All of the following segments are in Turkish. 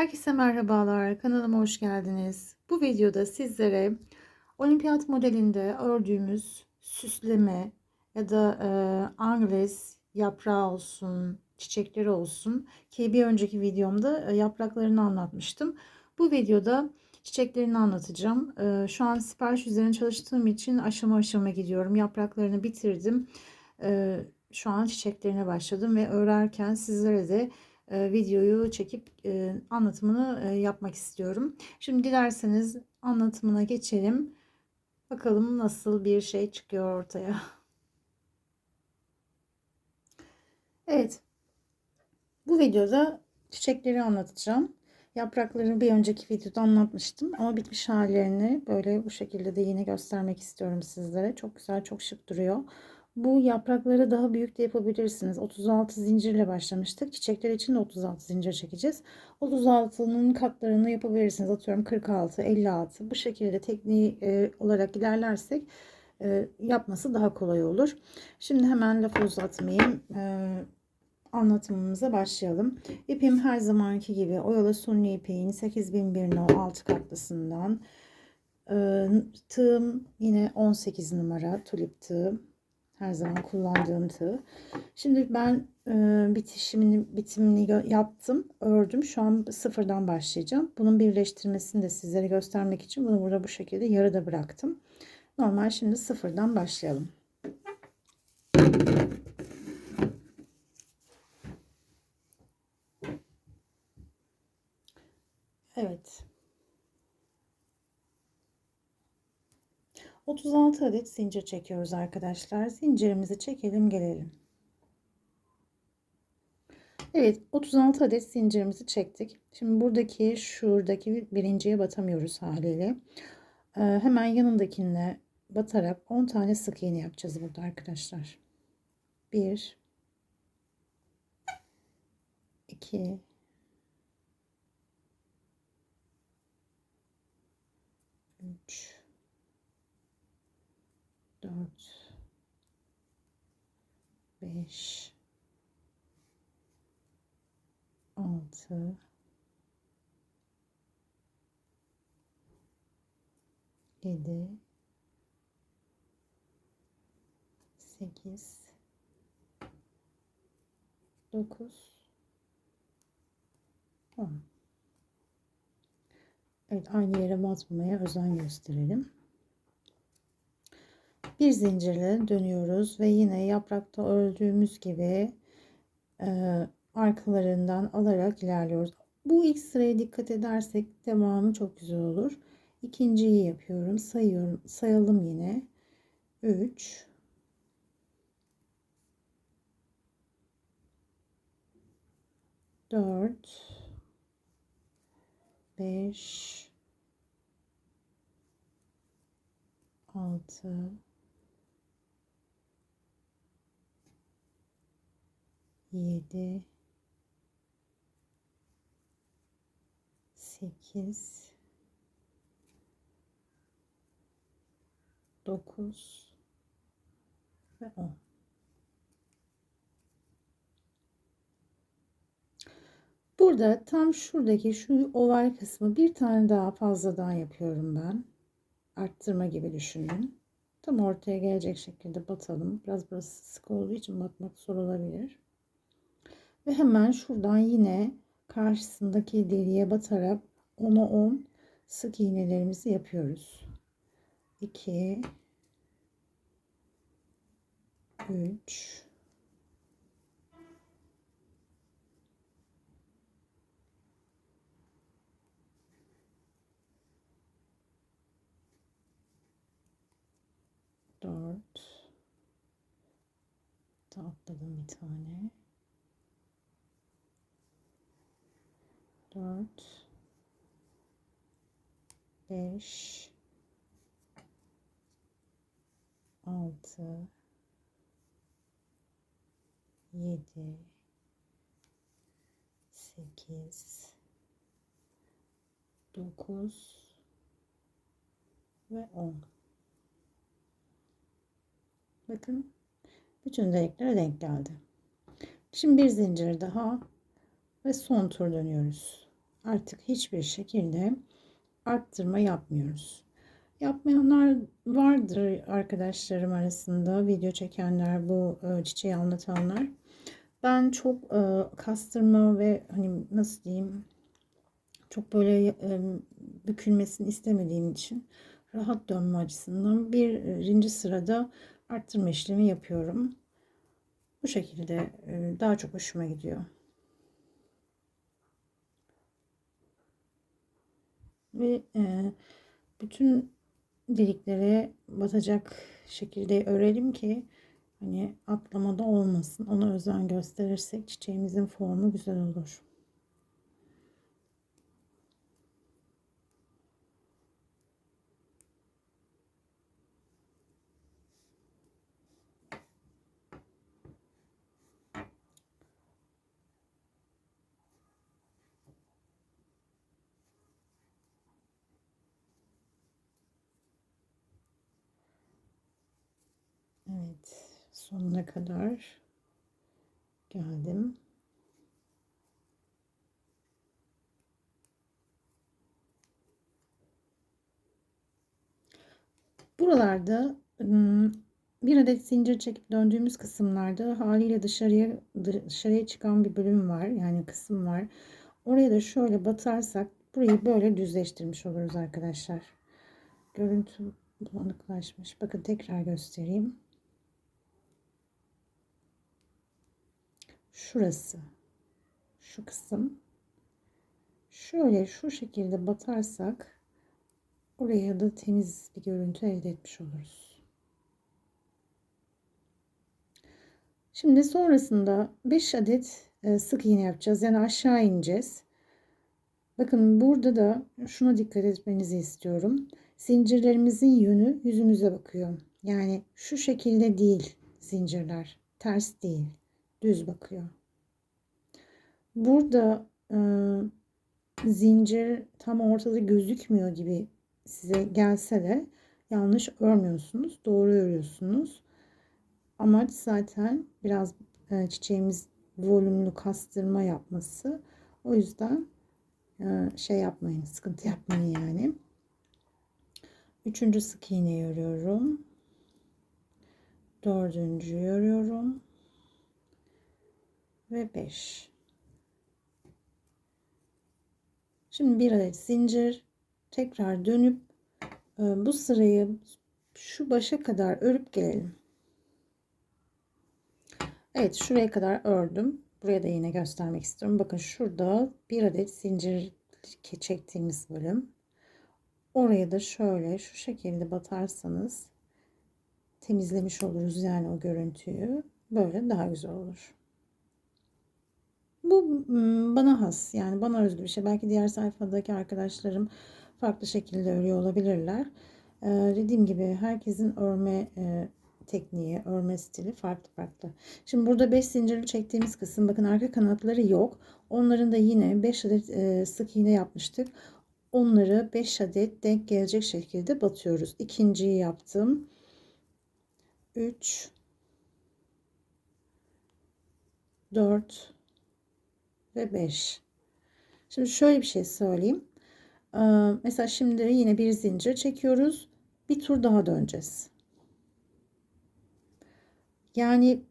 Herkese merhabalar. Kanalıma hoş geldiniz. Bu videoda sizlere olimpiyat modelinde ördüğümüz süsleme ya da e, angles yaprağı olsun, çiçekleri olsun ki bir önceki videomda e, yapraklarını anlatmıştım. Bu videoda çiçeklerini anlatacağım. E, şu an sipariş üzerine çalıştığım için aşama aşama gidiyorum. Yapraklarını bitirdim. E, şu an çiçeklerine başladım ve örerken sizlere de e, videoyu çekip e, anlatımını e, yapmak istiyorum. Şimdi dilerseniz anlatımına geçelim. Bakalım nasıl bir şey çıkıyor ortaya. Evet. Bu videoda çiçekleri anlatacağım. Yaprakları bir önceki videoda anlatmıştım ama bitmiş hallerini böyle bu şekilde de yine göstermek istiyorum sizlere. Çok güzel, çok şık duruyor. Bu yaprakları daha büyük de yapabilirsiniz. 36 zincirle başlamıştık. Çiçekler için de 36 zincir çekeceğiz. 36'nın katlarını yapabilirsiniz. Atıyorum 46, 56. Bu şekilde tekniği e, olarak ilerlersek e, yapması daha kolay olur. Şimdi hemen lafı uzatmayayım. E, anlatımımıza başlayalım. İpim her zamanki gibi oyalı sunni ipeğin 8001 no 6 katlısından. E, tığım yine 18 numara tulip tığ. Her zaman kullandığım tığ. Şimdi ben e, bitişimini bitimini yaptım. Ördüm. Şu an sıfırdan başlayacağım. Bunun birleştirmesini de sizlere göstermek için bunu burada bu şekilde yarıda bıraktım. Normal şimdi sıfırdan başlayalım. Evet. 36 adet zincir çekiyoruz arkadaşlar. Zincirimizi çekelim gelelim. Evet 36 adet zincirimizi çektik. Şimdi buradaki şuradaki birinciye batamıyoruz haliyle. Ee, hemen yanındakine batarak 10 tane sık iğne yapacağız burada arkadaşlar. 1 2 4 5 6 7 8 9 10 Evet aynı yere batmamaya özen gösterelim bir zincirle dönüyoruz ve yine yaprakta ördüğümüz gibi e, arkalarından alarak ilerliyoruz. Bu ilk sıraya dikkat edersek devamı çok güzel olur. İkinciyi yapıyorum. Sayıyorum. Sayalım yine. 3 4 5 6 7 8 9 ve 10 Burada tam şuradaki şu oval kısmı bir tane daha fazladan yapıyorum ben. Arttırma gibi düşünün. Tam ortaya gelecek şekilde batalım. Biraz burası sık olduğu için batmak zor olabilir. Ve hemen şuradan yine karşısındaki deliğe batarak 10'a 10 sık iğnelerimizi yapıyoruz. 2 3 4 atladım bir tane dört, beş, altı, yedi, sekiz, dokuz ve on. Bakın bütün deliklere denk geldi. Şimdi bir zincir daha ve son tur dönüyoruz. Artık hiçbir şekilde arttırma yapmıyoruz. Yapmayanlar vardır arkadaşlarım arasında video çekenler bu e, çiçeği anlatanlar. Ben çok e, kastırma ve hani nasıl diyeyim çok böyle e, bükülmesini istemediğim için rahat dönme açısından birinci sırada arttırma işlemi yapıyorum. Bu şekilde daha çok hoşuma gidiyor. Ve e, bütün deliklere batacak şekilde örelim ki hani atlamada olmasın. Ona özen gösterirsek çiçeğimizin formu güzel olur. Evet, sonuna kadar geldim. Buralarda bir adet zincir çekip döndüğümüz kısımlarda haliyle dışarıya dışarıya çıkan bir bölüm var. Yani kısım var. Oraya da şöyle batarsak burayı böyle düzleştirmiş oluruz arkadaşlar. Görüntü bulanıklaşmış. Bakın tekrar göstereyim. Şurası şu kısım şöyle şu şekilde batarsak oraya da temiz bir görüntü elde etmiş oluruz. Şimdi sonrasında 5 adet e, sık iğne yapacağız. Yani aşağı ineceğiz. Bakın burada da şuna dikkat etmenizi istiyorum. Zincirlerimizin yönü yüzümüze bakıyor. Yani şu şekilde değil zincirler. Ters değil düz bakıyor. Burada e, zincir tam ortada gözükmüyor gibi size gelse de yanlış örmüyorsunuz. Doğru örüyorsunuz. Amaç zaten biraz e, çiçeğimiz volümlü kastırma yapması. O yüzden e, şey yapmayın, sıkıntı yapmayın yani. Üçüncü sık iğne örüyorum. Dördüncü örüyorum ve 5. Şimdi bir adet zincir tekrar dönüp e, bu sırayı şu başa kadar örüp gelelim. Evet şuraya kadar ördüm. Buraya da yine göstermek istiyorum. Bakın şurada bir adet zincir çektiğimiz bölüm. Oraya da şöyle şu şekilde batarsanız temizlemiş oluruz yani o görüntüyü. Böyle daha güzel olur. Bu bana has yani bana özgü bir şey. Belki diğer sayfadaki arkadaşlarım farklı şekilde örüyor olabilirler. Ee, dediğim gibi herkesin örme e, tekniği, örme stili farklı farklı. Şimdi burada 5 zincirli çektiğimiz kısım bakın arka kanatları yok. Onların da yine 5 adet e, sık iğne yapmıştık. Onları 5 adet denk gelecek şekilde batıyoruz. İkinciyi yaptım. 3 4 ve 5. Şimdi şöyle bir şey söyleyeyim. Ee, mesela şimdi yine bir zincir çekiyoruz. Bir tur daha döneceğiz. Yani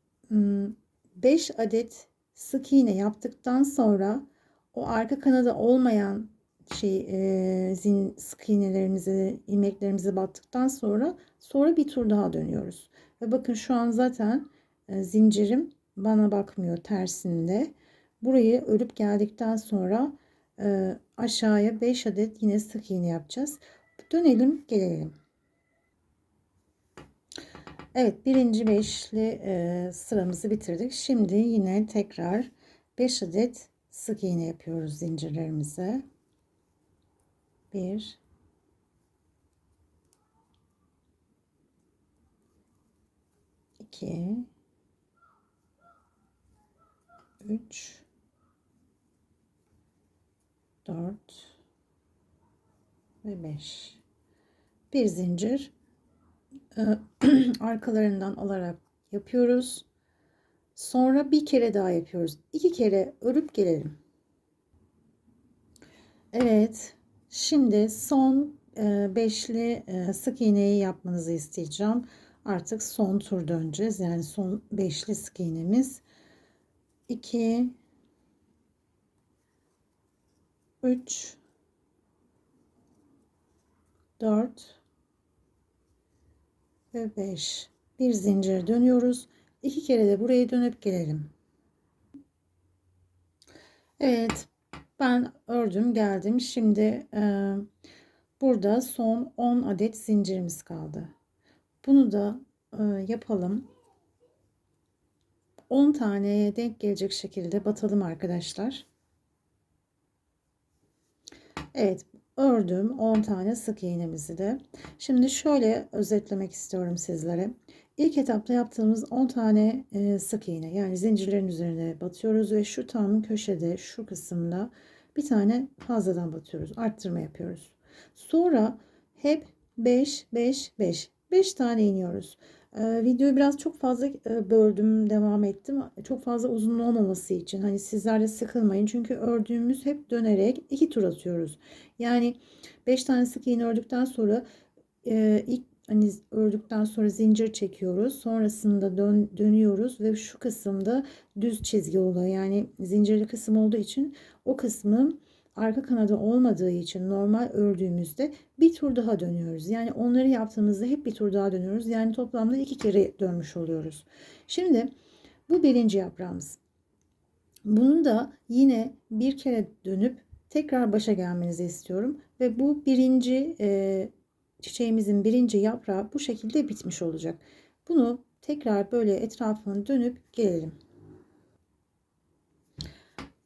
5 adet sık iğne yaptıktan sonra o arka kanada olmayan şey e, zin sık iğnelerimizi ilmeklerimizi battıktan sonra sonra bir tur daha dönüyoruz. Ve bakın şu an zaten e, zincirim bana bakmıyor tersinde. Burayı örüp geldikten sonra e, aşağıya 5 adet yine sık iğne yapacağız. Dönelim gelelim. Evet birinci beşli e, sıramızı bitirdik. Şimdi yine tekrar 5 adet sık iğne yapıyoruz zincirlerimize. 1 2 3 4 ve 5 bir zincir e, arkalarından alarak yapıyoruz sonra bir kere daha yapıyoruz iki kere örüp gelelim Evet. Şimdi son e, beşli e, sık iğneyi yapmanızı isteyeceğim. Artık son tur döneceğiz. Yani son beşli sık iğnemiz. 2 3 4 ve 5 bir zincir dönüyoruz. İki kere de buraya dönüp gelelim. Evet ben ördüm geldim. Şimdi e, burada son 10 adet zincirimiz kaldı. Bunu da e, yapalım. 10 taneye denk gelecek şekilde batalım arkadaşlar. Evet ördüm 10 tane sık iğnemizi de. Şimdi şöyle özetlemek istiyorum sizlere. İlk etapta yaptığımız 10 tane e, sık iğne yani zincirlerin üzerine batıyoruz ve şu tam köşede şu kısımda bir tane fazladan batıyoruz. Arttırma yapıyoruz. Sonra hep 5 5 5 5 tane iniyoruz. Videoyu biraz çok fazla böldüm, devam ettim. Çok fazla uzun olmaması için. Hani sizler de sıkılmayın. Çünkü ördüğümüz hep dönerek iki tur atıyoruz. Yani 5 tane sık iğne ördükten sonra ilk hani ördükten sonra zincir çekiyoruz. Sonrasında dön, dönüyoruz ve şu kısımda düz çizgi oluyor. Yani zincirli kısım olduğu için o kısmı arka kanadı olmadığı için normal ördüğümüzde bir tur daha dönüyoruz. Yani onları yaptığımızda hep bir tur daha dönüyoruz. Yani toplamda iki kere dönmüş oluyoruz. Şimdi bu birinci yaprağımız. Bunu da yine bir kere dönüp tekrar başa gelmenizi istiyorum. Ve bu birinci e, çiçeğimizin birinci yaprağı bu şekilde bitmiş olacak. Bunu tekrar böyle etrafını dönüp gelelim.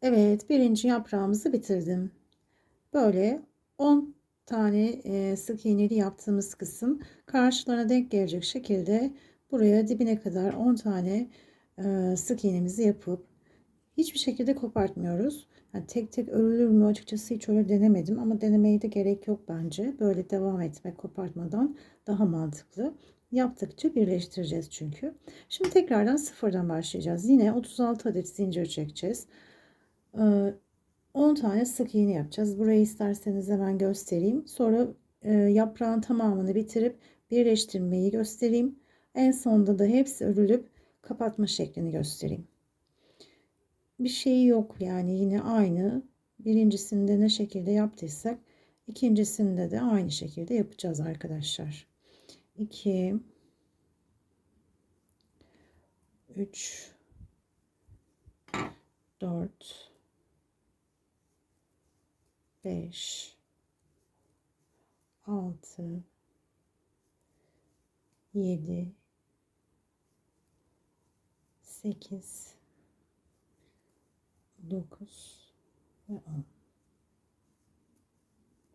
Evet birinci yaprağımızı bitirdim. Böyle 10 tane e, sık iğneli yaptığımız kısım karşılarına denk gelecek şekilde buraya dibine kadar 10 tane e, sık iğnemizi yapıp hiçbir şekilde kopartmıyoruz. Yani tek tek örülür mü açıkçası hiç öyle denemedim ama denemeye de gerek yok bence. Böyle devam etmek kopartmadan daha mantıklı. Yaptıkça birleştireceğiz çünkü. Şimdi tekrardan sıfırdan başlayacağız. Yine 36 adet zincir çekeceğiz. 10 ee, tane sık iğne yapacağız. Burayı isterseniz hemen göstereyim. Sonra e, yaprağın tamamını bitirip birleştirmeyi göstereyim. En sonunda da hepsi örülüp kapatma şeklini göstereyim. Bir şey yok yani yine aynı. Birincisinde ne şekilde yaptıysak ikincisinde de aynı şekilde yapacağız arkadaşlar. 2 3 4 5 6 7 8 9 ve 10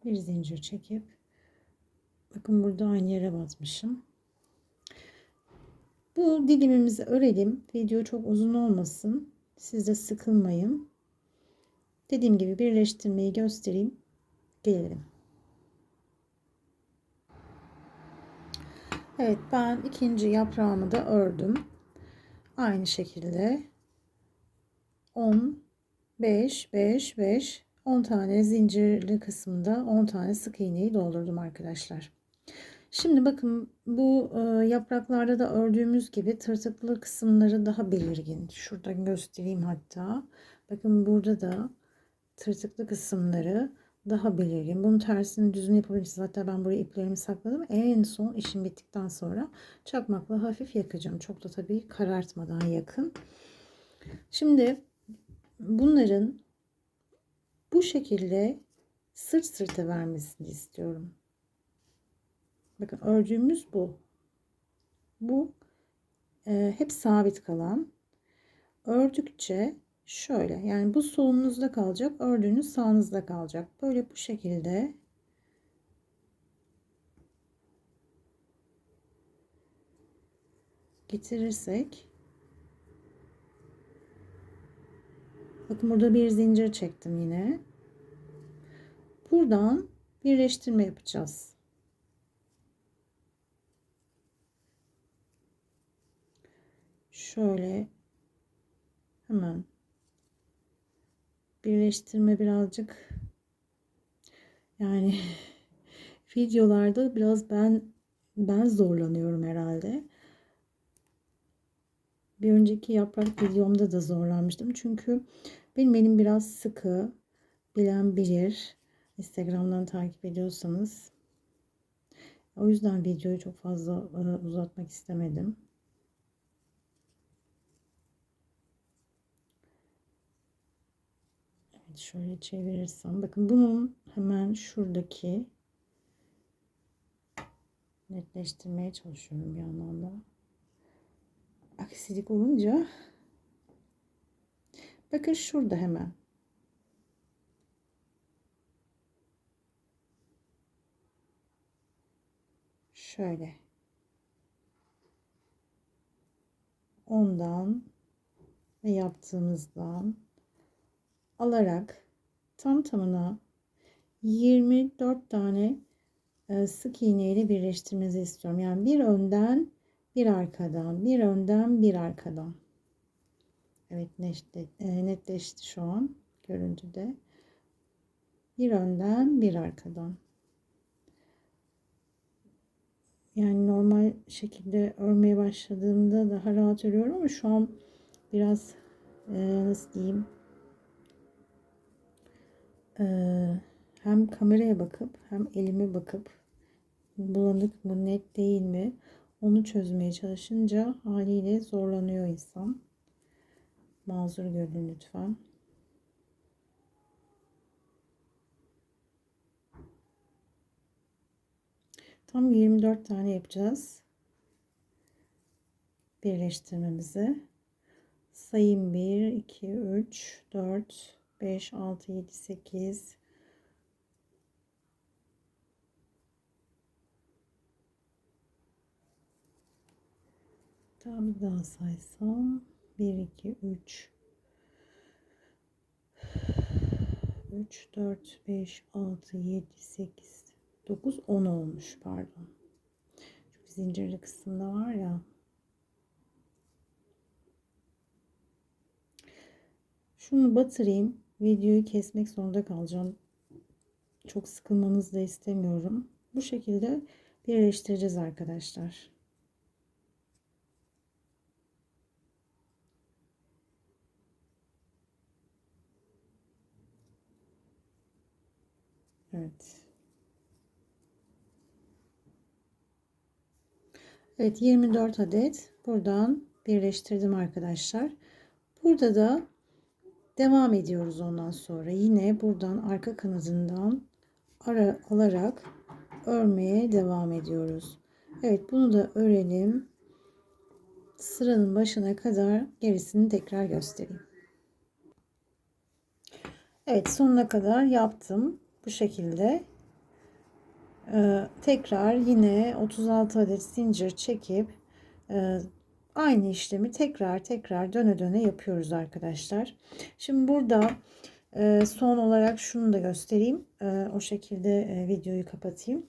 bir zincir çekip bakın burada aynı yere batmışım bu dilimimizi örelim. Video çok uzun olmasın. Siz de sıkılmayın Dediğim gibi birleştirmeyi göstereyim. Gelelim. Evet ben ikinci yaprağımı da ördüm. Aynı şekilde 10 5 5 5 10 tane zincirli kısmında 10 tane sık iğneyi doldurdum arkadaşlar. Şimdi bakın bu e, yapraklarda da ördüğümüz gibi tırtıklı kısımları daha belirgin. Şuradan göstereyim hatta. Bakın burada da tırtıklı kısımları daha belirgin. Bunun tersini düzgün yapabilirsiniz. Hatta ben buraya iplerimi sakladım. En son işim bittikten sonra çakmakla hafif yakacağım. Çok da tabii karartmadan yakın. Şimdi bunların bu şekilde sırt sırta vermesini istiyorum. Bakın ördüğümüz bu. Bu e, hep sabit kalan. Ördükçe şöyle yani bu solunuzda kalacak ördüğünüz sağınızda kalacak. Böyle bu şekilde. Getirirsek. Bakın burada bir zincir çektim yine. Buradan birleştirme yapacağız. Şöyle hemen birleştirme birazcık Yani videolarda biraz ben ben zorlanıyorum herhalde. Bir önceki yaprak videomda da zorlanmıştım. Çünkü benim elim biraz sıkı. Bilen bilir. Instagram'dan takip ediyorsanız. O yüzden videoyu çok fazla e, uzatmak istemedim. Şöyle çevirirsem. Bakın bunun hemen şuradaki netleştirmeye çalışıyorum bir yandan da. Aksilik olunca bakın şurada hemen şöyle ondan ve yaptığımızdan alarak tam tamına 24 tane e, sık iğne ile birleştirmenizi istiyorum. Yani bir önden bir arkadan, bir önden bir arkadan. Evet e, netleşti şu an görüntüde. Bir önden bir arkadan. Yani normal şekilde örmeye başladığımda daha rahat örüyorum ama şu an biraz e, nasıl diyeyim hem kameraya bakıp hem elime bakıp bulanık mı net değil mi onu çözmeye çalışınca haliyle zorlanıyor insan. Mazur görün lütfen. Tam 24 tane yapacağız. Birleştirmemizi. Sayım 1, 2, 3, 4, 5, 6, 7, 8, Daha bir daha saysam 1 2 3 3 4 5 6 7 8 9 10 olmuş pardon. Şu zincirli kısımda var ya. Şunu batırayım. Videoyu kesmek zorunda kalacağım. Çok sıkılmanızı da istemiyorum. Bu şekilde birleştireceğiz arkadaşlar. Evet. Evet 24 adet buradan birleştirdim arkadaşlar. Burada da devam ediyoruz ondan sonra. Yine buradan arka kanadından ara alarak örmeye devam ediyoruz. Evet bunu da örelim. Sıranın başına kadar gerisini tekrar göstereyim. Evet sonuna kadar yaptım bu şekilde ee, tekrar yine 36 adet zincir çekip e, aynı işlemi tekrar tekrar döne döne yapıyoruz arkadaşlar. Şimdi burada e, son olarak şunu da göstereyim. E, o şekilde e, videoyu kapatayım.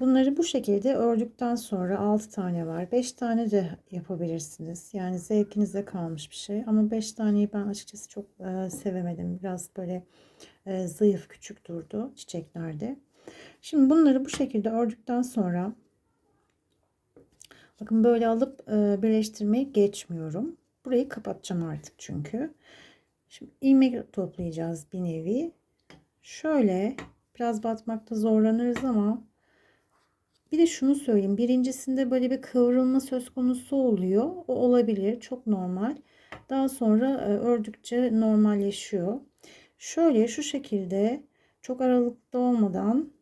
Bunları bu şekilde ördükten sonra 6 tane var. 5 tane de yapabilirsiniz. Yani zevkinize kalmış bir şey. Ama 5 taneyi ben açıkçası çok e, sevemedim. Biraz böyle e, zayıf küçük durdu çiçeklerde. Şimdi bunları bu şekilde ördükten sonra bakın böyle alıp e, birleştirmeye geçmiyorum. Burayı kapatacağım artık çünkü. Şimdi ilmek toplayacağız bir nevi. Şöyle biraz batmakta zorlanırız ama bir de şunu söyleyeyim. Birincisinde böyle bir kıvrılma söz konusu oluyor. O olabilir. Çok normal. Daha sonra e, ördükçe normalleşiyor. Şöyle şu şekilde çok aralıklı olmadan